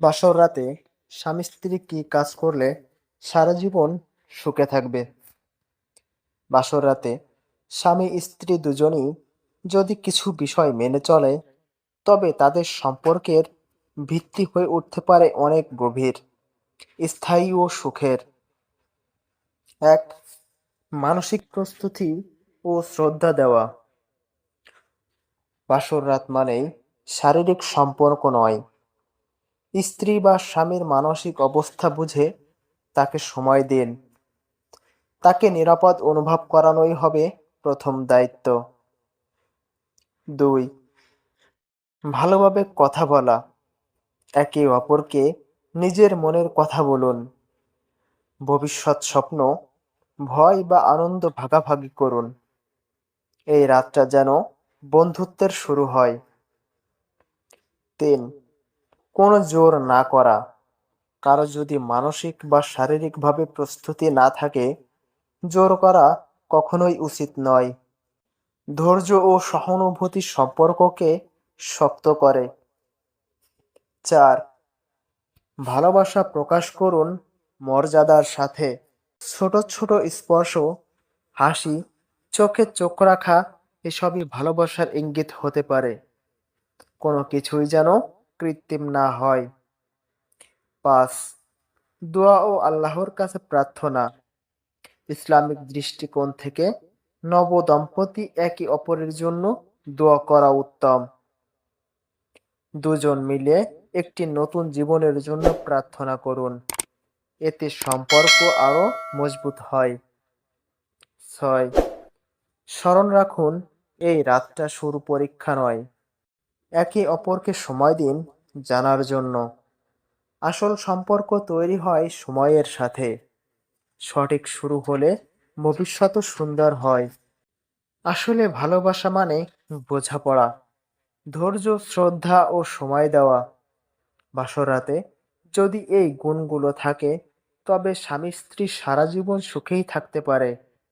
বাসর রাতে স্বামী স্ত্রী কি কাজ করলে সারা জীবন সুখে থাকবে? বাসর রাতে স্বামী স্ত্রী দুজনই যদি কিছু বিষয় মেনে চলে, তবে তাদের সম্পর্কের ভিত্তি হয়ে উঠতে পারে অনেক গভীর, স্থায়ী ও সুখের। এক, মানসিক প্রস্তুতি ও শ্রদ্ধা দেওয়া। বাসর রাত মানেই শারীরিক সম্পর্ক নয় স্ত্রী বা স্বামীর মানসিক অবস্থা বুঝে তাকে সময় দিন। তাকে নিরাপদ অনুভব করানোই হবে প্রথম দায়িত্ব। দুই, ভালোভাবে কথা বলা। একে অপরকে নিজের মনের কথা বলুন। ভবিষ্যৎ স্বপ্ন, ভয় বা আনন্দ ভাগাভাগি করুন। এই রাতটা যেন বন্ধুত্বের শুরু হয়। তিন কোনো জোর না করা। কারও যদি মানসিক বা শারীরিকভাবে প্রস্তুতি না থাকে, জোর করা কখনোই উচিত নয়। ধৈর্য ও সহানুভূতি সম্পর্ককে শক্ত করে। চার, ভালোবাসা প্রকাশ করুন মর্যাদার সাথে। ছোট ছোট স্পর্শ, হাসি, চোখে চোখ রাখা, এসবই ভালোবাসার ইঙ্গিত হতে পারে। কোনো কিছুই যেন কৃত্রিম না হয়। পাঁচ, দোয়া ও আল্লাহর কাছে প্রার্থনা। ইসলামিক দৃষ্টিকোণ থেকে নব দম্পতি একে অপরের জন্য দোয়া করা উত্তম। দুজন মিলে একটি নতুন জীবনের জন্য প্রার্থনা করুন। এতে সম্পর্ক আরও মজবুত হয়। ছয়, স্মরণ রাখুন, এই রাতটা শুরু পরীক্ষা নয়। একে অপরকে সময় দিন জানার জন্য। আসল সম্পর্ক তৈরি হয় সময়ের সাথে। সঠিক শুরু হলে ভবিষ্যৎও সুন্দর হয়। আসলে ভালোবাসা মানে বোঝাপড়া, ধৈর্য, শ্রদ্ধা ও সময় দেওয়া। বাসরাতে যদি এই গুণগুলো থাকে, তবে স্বামী স্ত্রী সারা জীবন সুখেই থাকতে পারে।